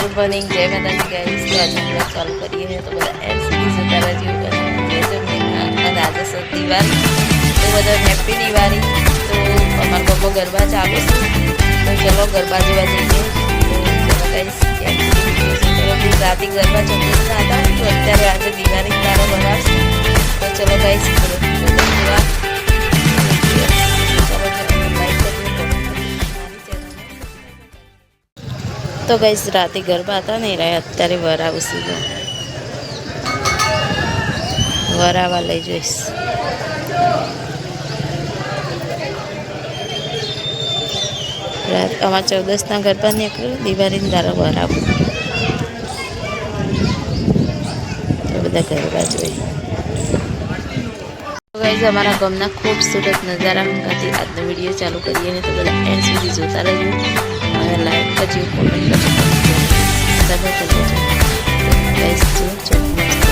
Good morning જય માતાજી guys તો આજે બ્લોગ ચાલુ કરીએ તો બધા એલ સુધી જતા રહેજો જય જમણીના અને આજે સૌ દિવાળી. તો બધા હેપી દિવાળી. તો અમારા પપ્પા ગરબા ચાલુ છે. તો ચલો ગરબા જોવા જઈએ. તો ચલો ગાઈસ રાતે ગરબા ચંદ્રના હતા, તો અત્યારે આજે દિવાળી તારો બનાવશે તો ચલો ગાઈસ જોવા. તો ગઈશ રાતે ગરબા હતા ને રહ્યા અત્યારે વરાવશું જો વરાવા લઈ જઈશ. રાત, અમારા ચૌદસના ગરબા નીકળ્યું, દિવાળીને તારા વરાવું તો બધા ગરબા જોઈ ગાઈઝ અમારા ગામના ખૂબસૂરત નજારા હું આજનો વીડિયો ચાલુ કરીએ ને તો બધા એન્ડ સુધી જોતા રહેજો. અને લાઈક કરજો કોમેન્ટ કરજો સબસ્ક્રાઈબ કરજો ગાઈઝ જો ચોક મસ્ત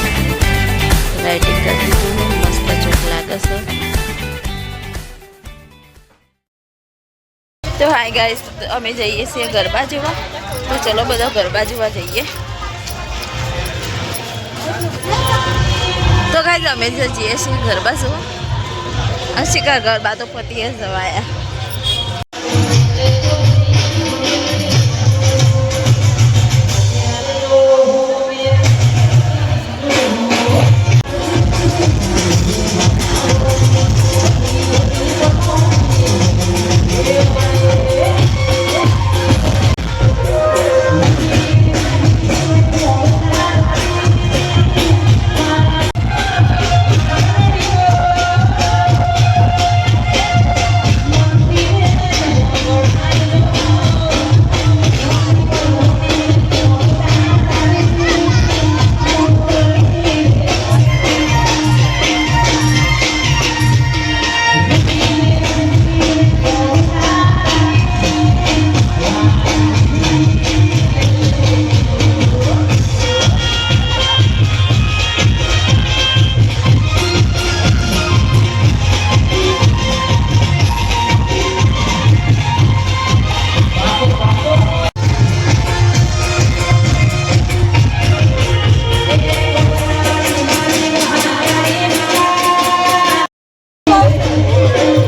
લાઇટિંગ કરી દીધું મસ્ત ચોક લાગે છે તો હાય ગાઈઝ અમે જઈએ છીએ ગરબા જોવા તો ચલો બધા ગરબા જોવા જઈએ તો ગાઈઝ અમે જે જઈએ છીએ ગરબા જોવા શિકાર ગરબા તો પતિએ જવાયા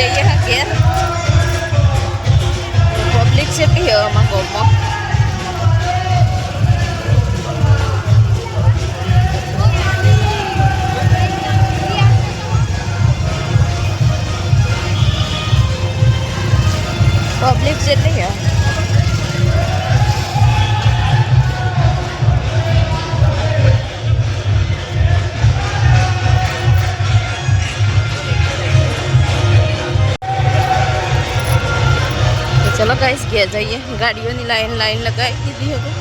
चाहिए हाँ क्या पब्लिक से भी है मंगो मो पब्लिक से भी है ચલો ગાઈસ ઘેર જઈએ ગાડીઓની લાઈન લાઈન લગાવી દીધી હવે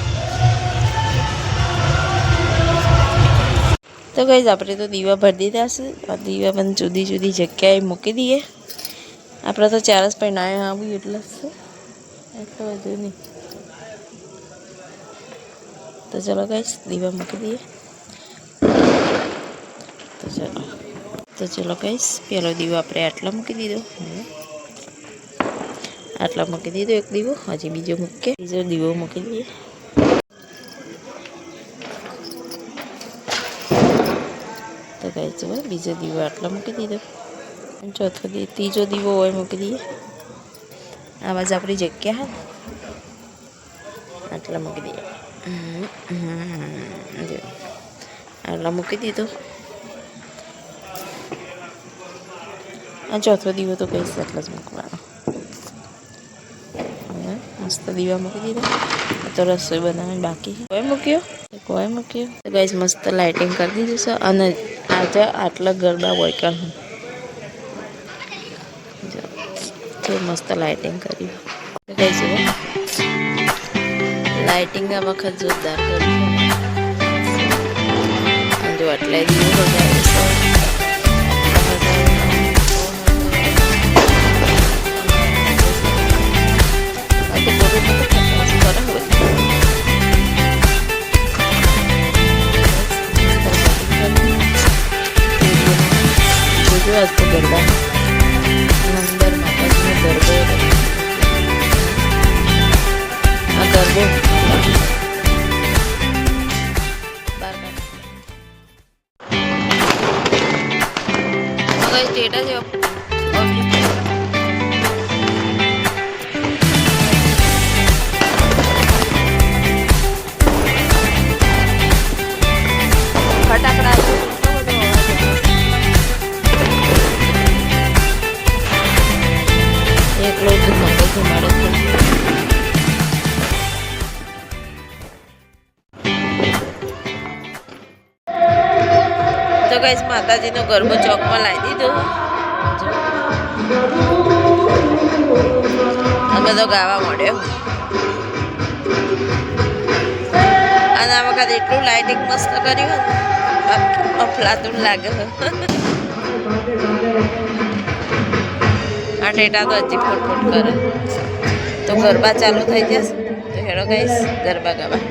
તો ગાઈસ આપણે તો દીવા ભરી દીધા છે આ દીવા પણ જુદી જુદી જગ્યાએ મૂકી દઈએ આપણે તો ચાર જ પહેણાય આવ્યું એટલે જ છે એટલું બધું નહીં તો ચલો ગાઈસ દીવા મૂકી દઈએ તો ચલો તો ચલો ગાઈસ પેલો દીવો આપણે આટલા મૂકી દીધો હમ. આટલા મૂકી દીધો, એક દીવો, હજી બીજો મૂકીએ. બીજો દીવો મૂકી દઈએ. તો ગાઈસ જુઓ બીજો દીવો આટલા મૂકી દીધો. ચોથો દી, ત્રીજો દીવો હોય મૂકી દઈએ. આ બાજુ આપણી જગ્યા હા. આટલા મૂકી દઈએ. આટલા મૂકી દીધો. આ ચોથો દીવો તો કહીશ આટલા જ મૂકવાનો. હવે મસ્ત દીવા મૂકી દીધા આ તો રસોઈ બનાવવાની બાકી છે કોઈ મૂક્યો કોઈ મૂક્યો તો ગાઈસ મસ્ત લાઇટિંગ કરી દીધું છે અને આજે આટલા ગરબા હોય કાં જો તો મસ્ત લાઇટિંગ કર્યું તો ગાઈસ હવે લાઇટિંગ આ વખત જોરદાર કર્યું અને જો આટલા દીવો બગાડ્યું જોજો આજ તો ગરબા અંદર માતાજીનો ગરબો આ ગરબો બાર તો ગઈશ માતાજીનો ગરબો ચોકમાં લાવી દીધો. આ બધો ગાવા મળ્યો. અને આ વખત એટલું લાઇટિંગ મસ્ત કર્યું અફલાતું લાગે. આ ટેટા તો હજી ફૂટ ફૂટ કરે. તો ગરબા ચાલુ થઈ જશે. તો હેડો ગઈશ ગરબા ગાવા.